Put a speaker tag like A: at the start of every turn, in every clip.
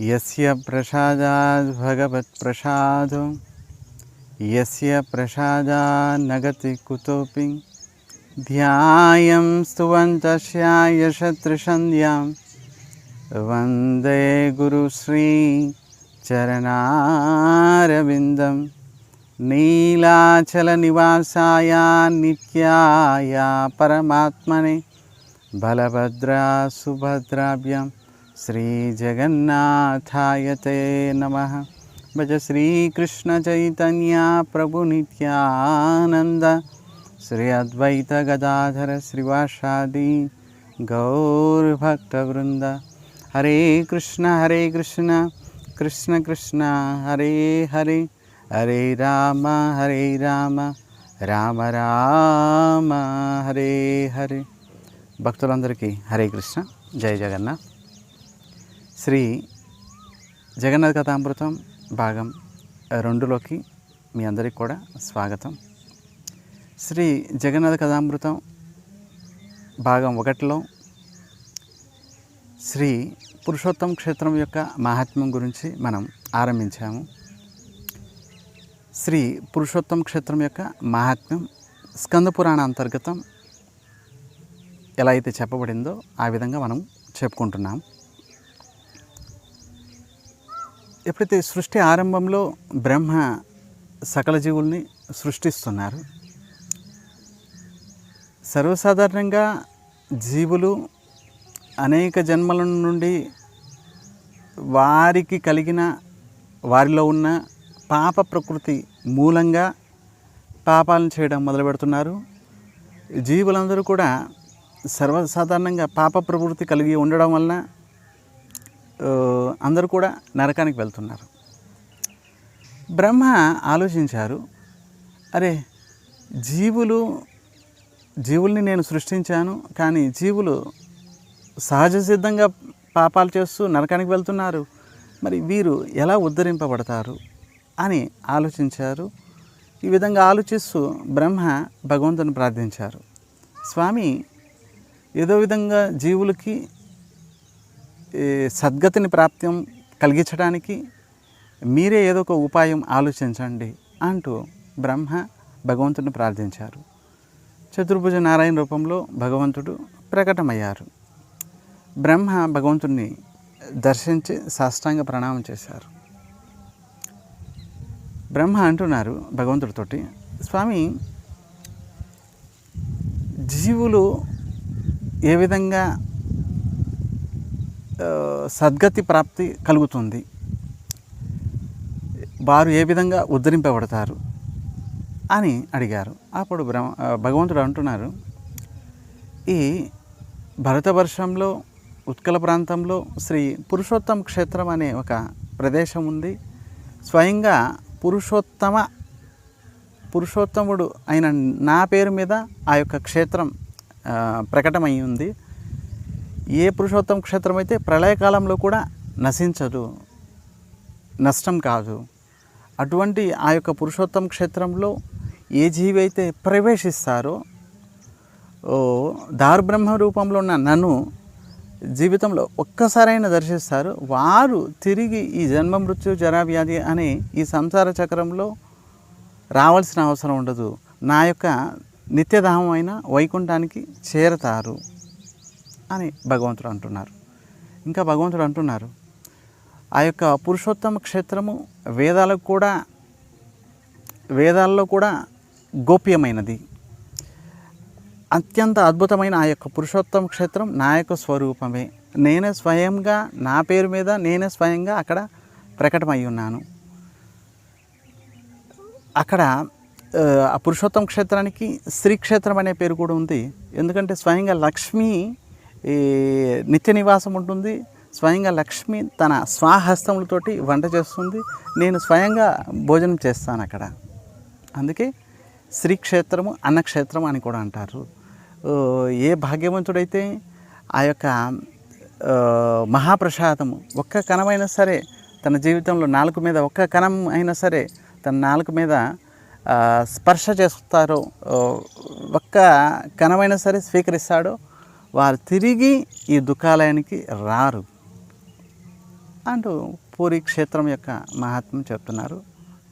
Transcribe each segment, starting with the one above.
A: यस्य प्रसादात् भगवत्प्रसादो यस्य प्रसादान्नगति कुतोऽपि ध्यायं स्तुवन्तस्यायशत्रुसन्ध्यां वन्दे गुरुश्रीचरणारविन्दं नीलाचलनिवासाय नित्याय परमात्मने बलभद्रा सुभद्राभ्यां శ్రీజగన్నాథాయ తే నమ భజ శ్రీకృష్ణ చైతన్య ప్రభు నిత్యానంద శ్రీ అద్వైత గదాధర శ్రీవాషాది గౌర్భక్తవృంద హరే కృష్ణ హరే కృష్ణ కృష్ణ కృష్ణ హరే హరే హరే రామ హరే రామ రామ రామ హరే హరే భక్తులందరికీ హరే కృష్ణ జయ జగన్నాథ్। శ్రీ జగన్నాథ్ కథామృతం భాగం రెండులోకి మీ అందరికి కూడా స్వాగతం. శ్రీ జగన్నాథ కథామృతం భాగం ఒకటిలో శ్రీ పురుషోత్తం క్షేత్రం యొక్క మహాత్మ్యం గురించి మనం ఆరంభించాము. శ్రీ పురుషోత్తం క్షేత్రం యొక్క మహాత్మ్యం స్కంద పురాణ అంతర్గతం ఎలా అయితే చెప్పబడిందో ఆ విధంగా మనం చెప్పుకుంటున్నాం. ఎప్పుడైతే సృష్టి ఆరంభంలో బ్రహ్మ సకల జీవుల్ని సృష్టిస్తున్నారు సర్వసాధారణంగా జీవులు అనేక జన్మల నుండి వారికి కలిగిన వారిలో ఉన్న పాప ప్రకృతి మూలంగా పాపాలను చేయడం మొదలు పెడుతున్నారు. జీవులందరూ కూడా సర్వసాధారణంగా పాప ప్రవృత్తి కలిగి ఉండడం వలన అందరూ కూడా నరకానికి వెళ్తున్నారు. బ్రహ్మ ఆలోచించారు అరే జీవులు జీవుల్ని నేను సృష్టించాను కానీ జీవులు సహజ సిద్ధంగా పాపాలు చేస్తూ నరకానికి వెళ్తున్నారు. మరి వీరు ఎలా ఉద్ధరింపబడతారు అని ఆలోచించారు. ఈ విధంగా ఆలోచిస్తూ బ్రహ్మ భగవంతుని ప్రార్థించారు. స్వామి ఏదో విధంగా జీవులకి సద్గతిని ప్రాప్త్యం కలిగించడానికి మీరే ఏదో ఒక ఉపాయం ఆలోచించండి అంటూ బ్రహ్మ భగవంతుడిని ప్రార్థించారు. చతుర్భుజ నారాయణ రూపంలో భగవంతుడు ప్రకటమయ్యారు. బ్రహ్మ భగవంతుడిని దర్శించి సాష్టాంగ ప్రణామం చేశారు. బ్రహ్మ అంటున్నారు భగవంతుడితోటి స్వామి జీవులు ఏ విధంగా సద్గతి ప్రాప్తి కలుగుతుంది. వారు ఏ విధంగా ఉద్ధరింపబడతారు అని అడిగారు. అప్పుడు బ్రహ్మ భగవంతుడు అంటున్నారు ఈ భరతవర్షంలో ఉత్కల ప్రాంతంలో శ్రీ పురుషోత్తమ క్షేత్రం అనే ఒక ప్రదేశం ఉంది. స్వయంగా పురుషోత్తమ పురుషోత్తముడు అయిన నా పేరు మీద ఆ యొక్క క్షేత్రం ప్రకటమై ఉంది. ఏ పురుషోత్తమ క్షేత్రం అయితే ప్రళయకాలంలో కూడా నశించదు నష్టం కాదు. అటువంటి ఆ యొక్క పురుషోత్తమ క్షేత్రంలో ఏ జీవి అయితే ప్రవేశిస్తారో ఓ దారుబ్రహ్మ రూపంలో ఉన్న నన్ను జీవితంలో ఒక్కసారైనా దర్శిస్తారు. వారు తిరిగి ఈ జన్మ మృత్యు జరా వ్యాధి అనే ఈ సంసార చక్రంలో రావాల్సిన అవసరం ఉండదు. నా యొక్క నిత్యధామం అయిన వైకుంఠానికి చేరతారు. అని భగవంతుడు అంటున్నారు. ఇంకా భగవంతుడు అంటున్నారు ఆ యొక్క పురుషోత్తమ క్షేత్రము వేదాలకు కూడా వేదాల్లో కూడా గోప్యమైనది. అత్యంత అద్భుతమైన ఆ యొక్క పురుషోత్తమ క్షేత్రం నా యొక్క స్వరూపమే. నేనే స్వయంగా నా పేరు మీద నేనే స్వయంగా అక్కడ ప్రకటమై ఉన్నాను. అక్కడ ఆ, పురుషోత్తమ క్షేత్రానికి శ్రీక్షేత్రం అనే పేరు కూడా ఉంది. ఎందుకంటే స్వయంగా లక్ష్మి ఈ నిత్య నివాసం ఉంటుంది. స్వయంగా లక్ష్మి తన స్వాహస్తములతోటి వంట చేస్తుంది. నేను స్వయంగా భోజనం చేస్తాను అక్కడ. అందుకే శ్రీక్షేత్రము అన్నక్షేత్రం అని కూడా అంటారు. ఏ భాగ్యవంతుడైతే ఆ యొక్క మహాప్రసాదము ఒక్క కణమైనా సరే తన జీవితంలో నాలుగు మీద ఒక్క కణం అయినా సరే తన నాలుగు మీద స్పర్శ చేస్తారో ఒక్క కణమైనా సరే స్వీకరిస్తాడో వారు తిరిగి ఈ దుఃఖాలయానికి రారు అంటూ పూరి క్షేత్రం యొక్క మహాత్మ్యం చెప్తున్నారు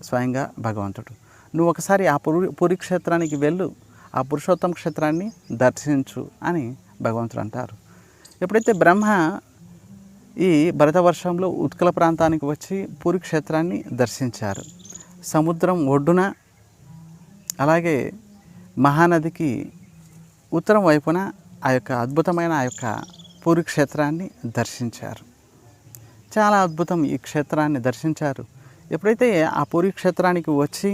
A: స్వయంగా భగవంతుడు. నువ్వు ఒకసారి ఆ పురి పూరి క్షేత్రానికి వెళ్ళు ఆ పురుషోత్తమ క్షేత్రాన్ని దర్శించు అని భగవంతుడు అంటారు. ఎప్పుడైతే బ్రహ్మ ఈ భరతవర్షంలో ఉత్కల ప్రాంతానికి వచ్చి పూరి క్షేత్రాన్ని దర్శించారు సముద్రం ఒడ్డున అలాగే మహానదికి ఉత్తరం వైపున ఆ యొక్క అద్భుతమైన ఆ యొక్క పూరి క్షేత్రాన్ని దర్శించారు. చాలా అద్భుతం ఈ క్షేత్రాన్ని దర్శించారు. ఎప్పుడైతే ఆ పూరి క్షేత్రానికి వచ్చి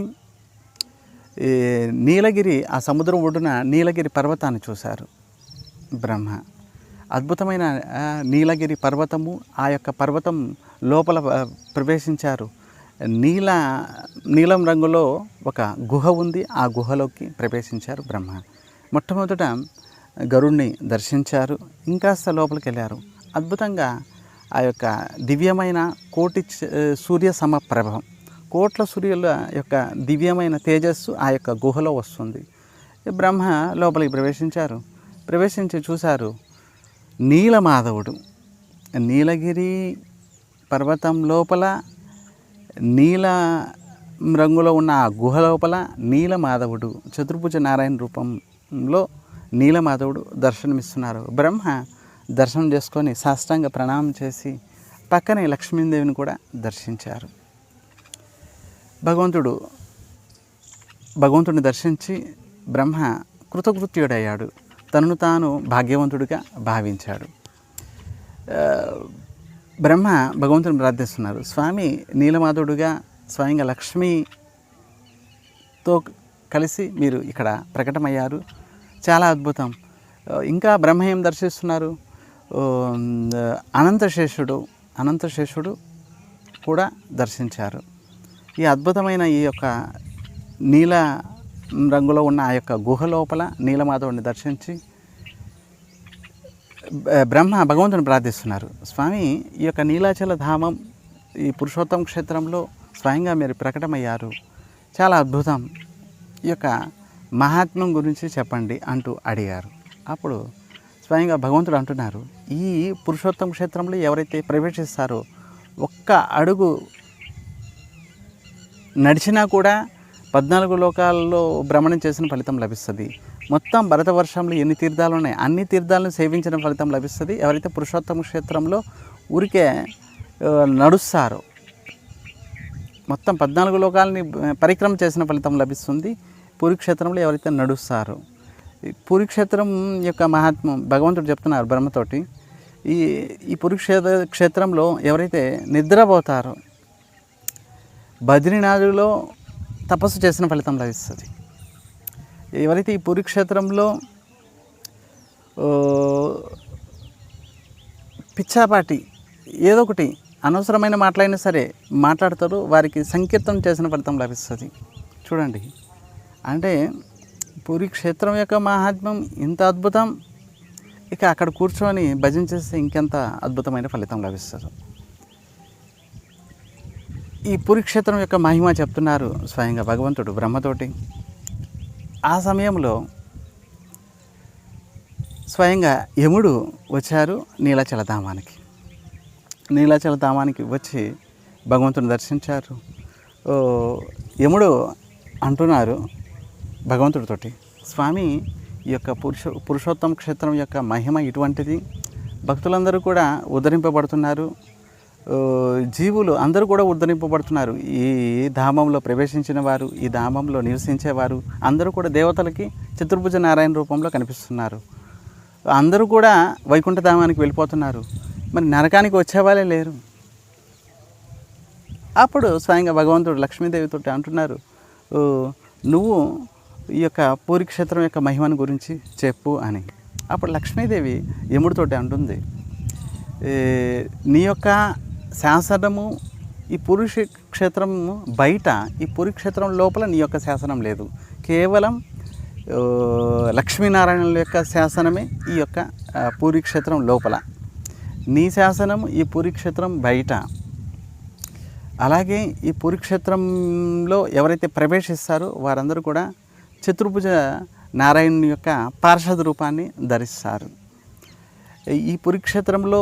A: నీలగిరి ఆ సముద్రం ఒడ్డున నీలగిరి పర్వతాన్ని చూశారు బ్రహ్మ. అద్భుతమైన నీలగిరి పర్వతము ఆ యొక్క పర్వతం లోపల ప్రవేశించారు. నీల నీలం రంగులో ఒక గుహ ఉంది ఆ గుహలోకి ప్రవేశించారు బ్రహ్మ. మొట్టమొదట గరుణ్ణి దర్శించారు ఇంకాస్త లోపలికి వెళ్ళారు అద్భుతంగా ఆ యొక్క దివ్యమైన కోటి చ- సూర్య సమప్రభం కోట్ల సూర్యుల యొక్క దివ్యమైన తేజస్సు ఆ యొక్క గుహలో వస్తుంది. బ్రహ్మ లోపలికి ప్రవేశించారు. ప్రవేశించి చూశారు నీలమాధవుడు. నీలగిరి పర్వతం లోపల నీల రంగులో ఉన్న ఆ గుహ లోపల నీలమాధవుడు చతుర్భుజ నారాయణ రూపంలో నీలమాధవుడు దర్శనమిస్తున్నారు. బ్రహ్మ దర్శనం చేసుకొని సాష్టాంగ ప్రణామం చేసి పక్కనే లక్ష్మీదేవిని కూడా దర్శించారు. భగవంతుడు భగవంతుడిని దర్శించి బ్రహ్మ కృతకృత్యుడయ్యాడు. తనను తాను భాగ్యవంతుడిగా భావించాడు. బ్రహ్మ భగవంతుని ప్రార్థిస్తున్నారు. స్వామి నీలమాధవుడుగా స్వయంగా లక్ష్మితో కలిసి మీరు ఇక్కడ ప్రకటమయ్యారు. చాలా అద్భుతం. ఇంకా బ్రహ్మయం దర్శిస్తున్నారు. అనంతశేషుడు అనంతశేషుడు కూడా దర్శించారు. ఈ అద్భుతమైన ఈ యొక్క నీల రంగులో ఉన్న ఆ యొక్క గుహ లోపల నీలమాధవుడిని దర్శించి బ్రహ్మ భగవంతుని ప్రార్థిస్తున్నారు. స్వామి ఈ యొక్క నీలాచల ధామం ఈ పురుషోత్తమ క్షేత్రంలో స్వయంగా మీరు ప్రకటమయ్యారు. చాలా అద్భుతం. ఈ యొక్క మహాత్మ్యం గురించి చెప్పండి అంటూ అడిగారు. అప్పుడు స్వయంగా భగవంతుడు అంటున్నారు ఈ పురుషోత్తమ క్షేత్రంలో ఎవరైతే ప్రవేశిస్తారో ఒక్క అడుగు నడిచినా కూడా పద్నాలుగు లోకాల్లో భ్రమణం చేసిన ఫలితం లభిస్తుంది. మొత్తం భరతవర్షంలో ఎన్ని తీర్థాలు ఉన్నాయి అన్ని తీర్థాలను సేవించిన ఫలితం లభిస్తుంది. ఎవరైతే పురుషోత్తమ క్షేత్రంలో ఊరికే నడుస్తారో మొత్తం పద్నాలుగు లోకాలని పరిక్రమ చేసిన ఫలితం లభిస్తుంది. పూరిక్షేత్రంలో ఎవరైతే నడుస్తారో ఈ యొక్క మహాత్మ్యం భగవంతుడు చెప్తున్నారు బ్రహ్మతోటి. ఈ ఈ పురుక్షేత్ర క్షేత్రంలో ఎవరైతే నిద్రపోతారో బద్రీనాథులో తపస్సు చేసిన ఫలితం లభిస్తుంది. ఎవరైతే ఈ పురుక్షేత్రంలో పిచ్చాపాటి ఏదో ఒకటి అనవసరమైన మాటలైనా సరే మాట్లాడతారు వారికి సంకీర్తనం చేసిన ఫలితం లభిస్తుంది. చూడండి. అంటే పూరి క్షేత్రం యొక్క మహాత్మ్యం ఇంత అద్భుతం. ఇక అక్కడ కూర్చొని భజన చేస్తే ఇంకెంత అద్భుతమైన ఫలితం లభిస్తుంది. ఈ పురిక్షేత్రం యొక్క మహిమ చెప్తున్నారు స్వయంగా భగవంతుడు బ్రహ్మతోటి. ఆ సమయంలో స్వయంగా యముడు వచ్చారు నీలాచలధామానికి నీలాచలధామానికి వచ్చి భగవంతుని దర్శించారు. యముడు అంటున్నారు భగవంతుడితోటి. స్వామి ఈ యొక్క పురుష పురుషోత్తమ క్షేత్రం యొక్క మహిమ ఇటువంటిది. భక్తులందరూ కూడా ఉద్ధరింపబడుతున్నారు. జీవులు అందరూ కూడా ఉద్ధరింపబడుతున్నారు. ఈ ధామంలో ప్రవేశించిన వారు ఈ ధామంలో నివసించేవారు అందరూ కూడా దేవతలకి చతుర్భుజ నారాయణ రూపంలో కనిపిస్తున్నారు. అందరూ కూడా వైకుంఠ ధామానికి వెళ్ళిపోతున్నారు. మరి నరకానికి వచ్చేవాళ్ళే లేరు. అప్పుడు స్వయంగా భగవంతుడు లక్ష్మీదేవితో అంటున్నారు. నువ్వు ఈ యొక్క పూరి క్షేత్రం యొక్క మహిమను గురించి చెప్పు అని. అప్పుడు లక్ష్మీదేవి యముడితోటి అంటుంది నీ యొక్క శాసనము ఈ పురుష క్షేత్రము బయట ఈ పురుక్షేత్రం లోపల నీ యొక్క శాసనం లేదు. కేవలం లక్ష్మీనారాయణుల యొక్క శాసనమే ఈ యొక్క పూరిక్షేత్రం లోపల. నీ శాసనం ఈ పురిక్షేత్రం బయట. అలాగే ఈ పురుక్షేత్రంలో ఎవరైతే ప్రవేశిస్తారో వారందరూ కూడా చతుర్భుజ నారాయణుని యొక్క పార్షద రూపాన్ని ధరిస్తారు. ఈ పురిక్షేత్రంలో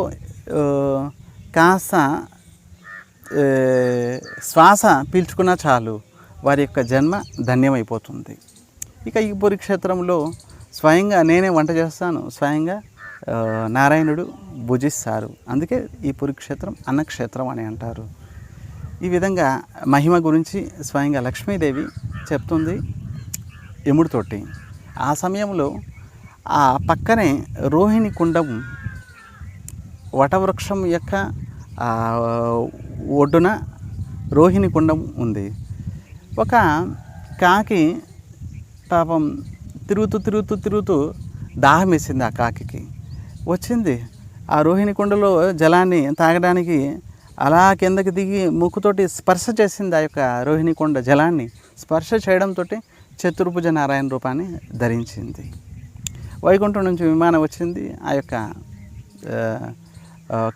A: కాస్త శ్వాస పీల్చుకున్నా చాలు వారి యొక్క జన్మ ధన్యమైపోతుంది. ఇక ఈ పురిక్షేత్రంలో స్వయంగా నేనే వంట చేస్తాను స్వయంగా నారాయణుడు భుజిస్తారు. అందుకే ఈ పురిక్షేత్రం అన్నక్షేత్రం అని అంటారు. ఈ విధంగా మహిమ గురించి స్వయంగా లక్ష్మీదేవి చెప్తుంది. యముడితోటి ఆ సమయంలో ఆ పక్కనే రోహిణి కుండం వటవృక్షం యొక్క ఒడ్డున రోహిణి కుండం ఉంది. ఒక కాకి పాపం తిరుగుతూ తిరుగుతూ తిరుగుతూ దాహం వేసింది ఆ కాకి వచ్చింది. ఆ రోహిణి కుండలో జలాన్ని తాగడానికి అలా కిందకి దిగి ముక్కుతోటి స్పర్శ చేసింది ఆ యొక్క రోహిణి కొండ జలాన్ని. స్పర్శ చేయడంతో చతుర్భుజ నారాయణ రూపాన్ని ధరించింది. వైకుంఠం నుంచి విమానం వచ్చింది. ఆ యొక్క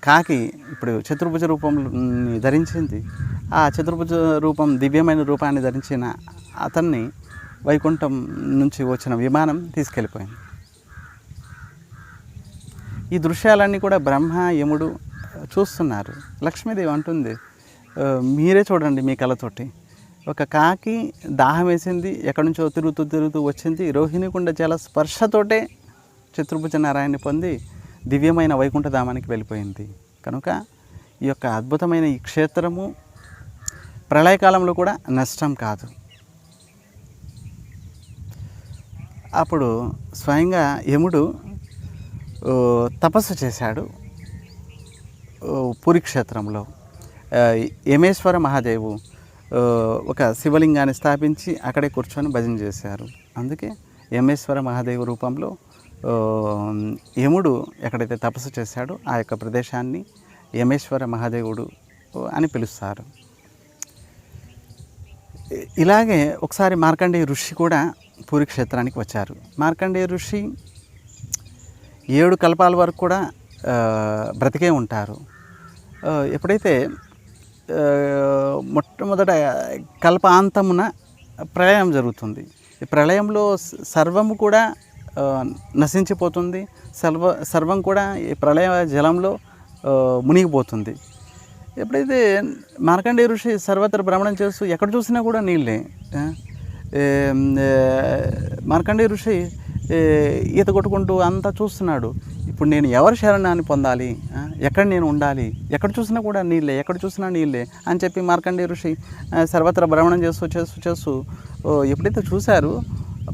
A: కాకి ఇప్పుడు చతుర్భుజ రూపం ధరించింది. ఆ చతుర్భుజ రూపం దివ్యమైన రూపాన్ని ధరించిన అతన్ని వైకుంఠం నుంచి వచ్చిన విమానం తీసుకెళ్ళిపోయింది. ఈ దృశ్యాలన్నీ కూడా బ్రహ్మ యముడు చూస్తున్నారు. లక్ష్మీదేవి అంటుంది మీరే చూడండి మీ కళతోటి ఒక కాకి దాహం వేసింది ఎక్కడి నుంచో తిరుగుతూ తిరుగుతూ వచ్చింది. రోహిణికుండ జల స్పర్శతోటే చతుర్భుజ నారాయణని పొంది దివ్యమైన వైకుంఠధామానికి వెళ్ళిపోయింది. కనుక ఈ యొక్క అద్భుతమైన ఈ క్షేత్రము ప్రళయకాలంలో కూడా నష్టం కాదు. అప్పుడు స్వయంగా యముడు తపస్సు చేశాడు పురి క్షేత్రంలో. యమేశ్వర మహాదేవు ఒక శివలింగాన్ని స్థాపించి అక్కడే కూర్చొని భజన చేశారు. అందుకే యమేశ్వర మహాదేవ రూపంలో యముడు ఎక్కడైతే తపస్సు చేశాడో ఆ యొక్క ప్రదేశాన్ని యమేశ్వర మహాదేవుడు అని పిలుస్తారు. ఇలాగే ఒకసారి మార్కండేయ ఋషి కూడా పూరి క్షేత్రానికి వచ్చారు. మార్కండేయ ఋషి ఏడు కల్పాల వరకు కూడా బ్రతికే ఉంటారు. ఎప్పుడైతే మొట్టమొదట కల్పాంతమున ప్రళయం జరుగుతుంది. ఈ ప్రళయంలో సర్వము కూడా నశించిపోతుంది. సర్వ సర్వం కూడా ఈ ప్రళయ జలంలో మునిగిపోతుంది. ఎప్పుడైతే మార్కండే ఋషి సర్వత్ర భ్రమణం చేస్తూ ఎక్కడ చూసినా కూడా నీళ్ళే మార్కండే ఋషి ఈత కొట్టుకుంటూ అంతా చూస్తున్నాడు. ఇప్పుడు నేను ఎవరి శరణాన్ని పొందాలి? ఎక్కడ నేను ఉండాలి? ఎక్కడ చూసినా కూడా నీళ్ళే ఎక్కడ చూసినా నీళ్ళే అని చెప్పి మార్కండే ఋషి సర్వత్ర భ్రమణం చేస్తూ చేస్తూ చేస్తూ ఎప్పుడైతే చూశారు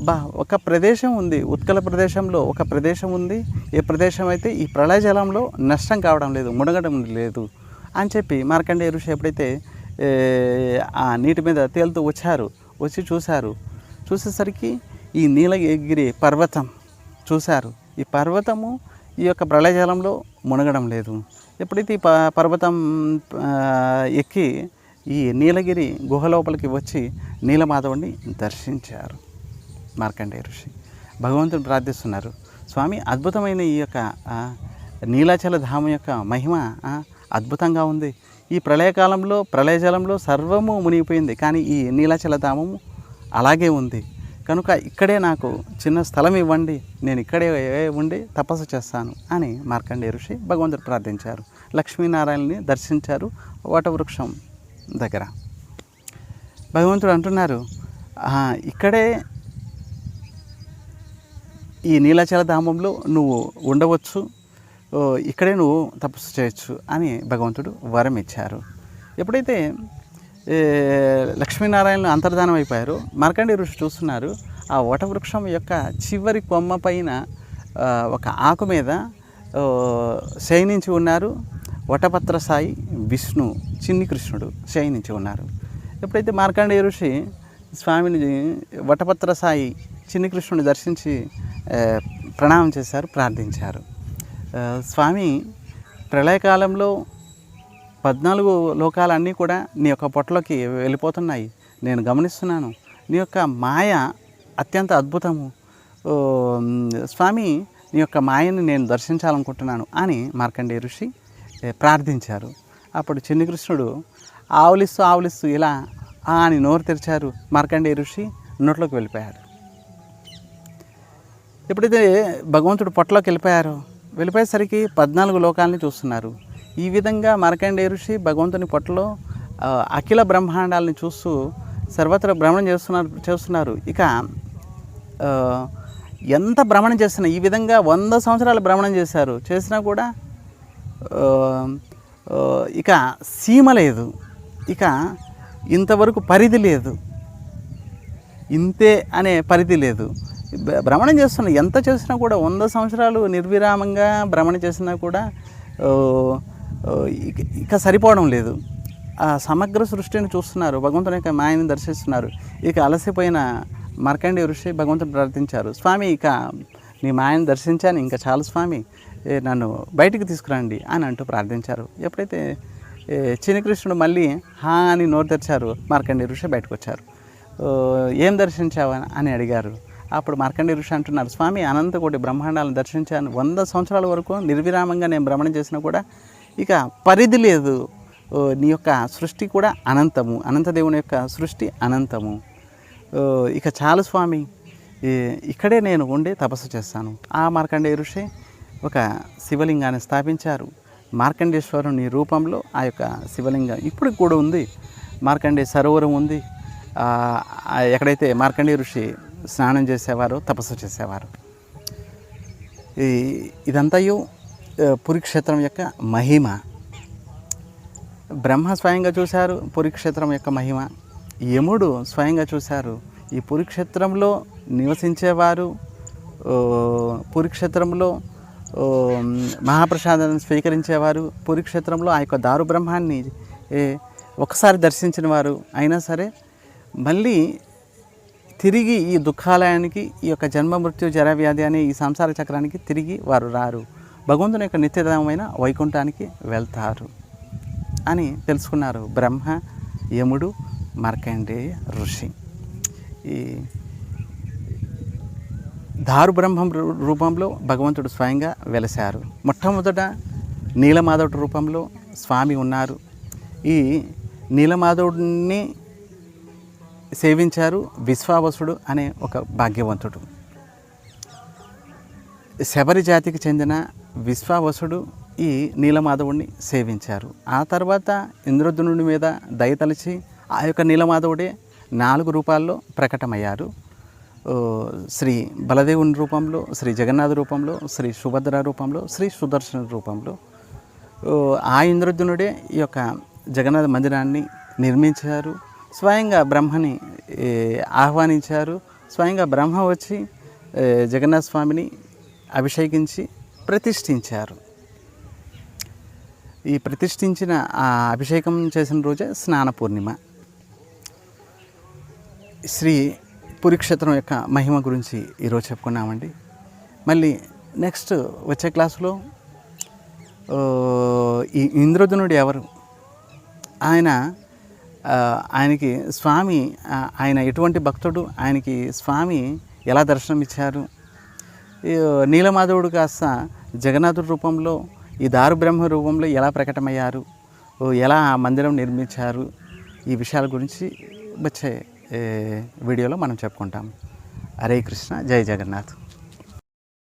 A: బా ఒక ప్రదేశం ఉంది. ఉత్కల ప్రదేశంలో ఒక ప్రదేశం ఉంది. ఏ ప్రదేశం అయితే ఈ ప్రళయ జలంలో నష్టం కావడం లేదు మునగడం లేదు అని చెప్పి మార్కండేయ ఋషి ఎప్పుడైతే ఆ నీటి మీద తేలుతూ వచ్చారు వచ్చి చూశారు. చూసేసరికి ఈ నీలగిరి పర్వతం చూశారు. ఈ పర్వతము ఈ యొక్క ప్రళయజలంలో మునగడం లేదు. ఎప్పుడైతే ఈ ప పర్వతం ఎక్కి ఈ నీలగిరి గుహ లోపలికి వచ్చి నీలమాధవుడిని దర్శించారు. మార్కండేయ ఋషి భగవంతుని ప్రార్థిస్తున్నారు. స్వామి అద్భుతమైన ఈ యొక్క నీలాచల ధామ యొక్క మహిమ అద్భుతంగా ఉంది. ఈ ప్రళయకాలంలో ప్రళయజలంలో సర్వము మునిగిపోయింది. కానీ ఈ నీలాచల ధామము అలాగే ఉంది. కనుక ఇక్కడే నాకు చిన్న స్థలం ఇవ్వండి నేను ఇక్కడే ఉండి తపస్సు చేస్తాను అని మార్కండేయ ఋషి భగవంతుడు ప్రార్థించారు. లక్ష్మీనారాయణని దర్శించారు వటవృక్షం దగ్గర. భగవంతుడు అంటున్నారు ఇక్కడే ఈ నీలాచల ధామంలో నువ్వు ఉండవచ్చు ఇక్కడే నువ్వు తపస్సు చేయొచ్చు అని భగవంతుడు వరం ఇచ్చారు ఎప్పుడైతే లక్ష్మీనారాయణలు అంతర్ధానం అయిపోయారు. మార్కండి ఋషి చూస్తున్నారు ఆ వటవృక్షం యొక్క చివరి కొమ్మ పైన ఒక ఆకు మీద శయనించి ఉన్నారు. వటపత్ర సాయి విష్ణు చిన్ని కృష్ణుడు శయనించి ఉన్నారు. ఎప్పుడైతే మార్కండేయ ఋషి స్వామిని వటపత్ర సాయి చిన్ని కృష్ణుని దర్శించి ప్రణామం చేశారు ప్రార్థించారు. స్వామి ప్రళయకాలంలో పద్నాలుగు లోకాలన్నీ కూడా నీ యొక్క పొట్టలోకి వెళ్ళిపోతున్నాయి. నేను గమనిస్తున్నాను. నీ యొక్క మాయ అత్యంత అద్భుతము. స్వామి నీ యొక్క మాయని నేను దర్శించాలనుకుంటున్నాను అని మార్కండేయ ఋషి ప్రార్థించారు. అప్పుడు చిన్ని కృష్ణుడు ఆవులిస్తూ ఆవులిస్తూ ఇలా ఆ అని నోరు తెరిచారు మార్కండే ఋషి నోట్లోకి వెళ్ళిపోయాడు. ఎప్పుడైతే భగవంతుడు పొట్టలోకి వెళ్ళిపోయారు వెళ్ళిపోయేసరికి పద్నాలుగు లోకాలని చూస్తున్నారు. ఈ విధంగా మార్కండేయ ఋషి భగవంతుని పొట్టలో అఖిల బ్రహ్మాండాలను చూస్తూ సర్వత్ర భ్రమణం చేస్తున్నారు చేస్తున్నారు. ఇక ఎంత భ్రమణం చేస్తున్నా ఈ విధంగా వంద సంవత్సరాలు భ్రమణం చేశారు. చేసినా కూడా ఇక సీమ లేదు. ఇక ఇంతవరకు పరిధి లేదు. ఇంతే అనే పరిధి లేదు. భ్రమణం చేస్తున్నా ఎంత చేసినా కూడా వంద సంవత్సరాలు నిర్విరామంగా భ్రమణం చేసినా కూడా ఇక సరిపోవడం లేదు. ఆ సమగ్ర సృష్టిని చూస్తున్నారు. భగవంతుని యొక్క మాయని దర్శిస్తున్నారు. ఇక అలసిపోయిన మార్కండేయ ఋషి భగవంతుని ప్రార్థించారు. స్వామి ఇక నీ మాయను దర్శించాను. ఇంకా చాలు స్వామి నన్ను బయటికి తీసుకురండి అని అంటూ ప్రార్థించారు. ఎప్పుడైతే ఏ, చిన్నకృష్ణుడు మళ్ళీ హా అని నోరు తెరిచారు మార్కండి ఋషి బయటకు వచ్చారు ఏం దర్శించావా? అని- అడిగారు. అప్పుడు మార్కండి ఋషి అంటున్నారు స్వామి అనంతకోటి బ్రహ్మాండాలను దర్శించాను. వంద సంవత్సరాల వరకు నిర్విరామంగా నేను భ్రమణం చేసినా కూడా ఇక పరిధి లేదు. నీ యొక్క సృష్టి కూడా అనంతము. అనంతదేవుని యొక్క సృష్టి అనంతము. ఇక చాలు స్వామి ఈ- ఇక్కడే నేను ఉండి తపస్సు చేస్తాను. ఆ మార్కండేయ ఋషి ఒక శివలింగాన్ని స్థాపించారు. మార్కండేశ్వరుని రూపంలో ఆ యొక్క శివలింగం ఇప్పుడు కూడా ఉంది. మార్కండేయ సరోవరం ఉంది. ఎక్కడైతే మార్కండే ఋషి స్నానం చేసేవారో తపస్సు చేసేవారు. ఈ ఇదంతయు. పురిక్షేత్రం యొక్క మహిమ. బ్రహ్మ స్వయంగా చూశారు పురిక్షేత్రం యొక్క మహిమ. యముడు స్వయంగా చూశారు ఈ పురిక్షేత్రంలో నివసించేవారు పురిక్షేత్రంలో మహాప్రసాదాన్ని స్వీకరించేవారు పురిక్షేత్రంలో ఆ యొక్క దారు బ్రహ్మాన్ని ఏ, ఒకసారి దర్శించిన వారు అయినా సరే మళ్ళీ తిరిగి ఈ దుఃఖాలయానికి ఈ యొక్క జన్మ మృత్యు జరవ్యాధి అనే ఈ సంసార చక్రానికి తిరిగి వారు రారు. భగవంతుని యొక్క నిత్యధామైన వైకుంఠానికి వెళ్తారు అని తెలుసుకున్నారు బ్రహ్మ యముడు మార్కండేయ ఋషి. ఈ దారు బ్రహ్మం రూ- రూపంలో భగవంతుడు స్వయంగా వెలసారు మొట్టమొదట నీలమాధవుడి రూపంలో స్వామి ఉన్నారు. ఈ నీలమాధవుడిని సేవించారు విశ్వావసుడు అనే ఒక భాగ్యవంతుడు. శబరి జాతికి చెందిన విశ్వావసుడు ఈ నీలమాధవుడిని సేవించారు. ఆ తర్వాత ఇంద్రద్రునుడి మీద దయతలిచి ఆ యొక్క నీలమాధవుడే నాలుగు రూపాల్లో ప్రకటమయ్యారు. శ్రీ బలదేవుని రూపంలో శ్రీ జగన్నాథ రూపంలో శ్రీ సుభద్ర రూపంలో శ్రీ సుదర్శన రూపంలో. ఆ ఇంద్రద్యునుడే ఈ యొక్క జగన్నాథ మందిరాన్ని నిర్మించారు. స్వయంగా బ్రహ్మని ఆహ్వానించారు. స్వయంగా బ్రహ్మ వచ్చి జగన్నాథ స్వామిని అభిషేకించి ప్రతిష్ఠించారు. ఈ ప్రతిష్ఠించిన ఆ అభిషేకం చేసిన రోజే స్నాన పూర్ణిమ. శ్రీ పురిక్షేత్రం యొక్క మహిమ గురించి ఈరోజు చెప్పుకున్నామండి. మళ్ళీ నెక్స్ట్ వచ్చే క్లాసులో ఈ ఇంద్రధనుడు ఎవరు? ఆయన ఆయనకి స్వామి ఆయన ఎటువంటి భక్తుడు? ఆయనకి స్వామి ఎలా దర్శనం ఇచ్చారు నీలమాధవుడు కాస్త జగన్నాథుడి రూపంలో ఈ దారు బ్రహ్మ రూపంలో ఎలా ప్రకటమయ్యారు? ఎలా ఆ మందిరం నిర్మించారు? ఈ విషయాల గురించి వచ్చే వీడియోలో మనం చెప్పుకుంటాం. హరే కృష్ణ జై జగన్నాథ్.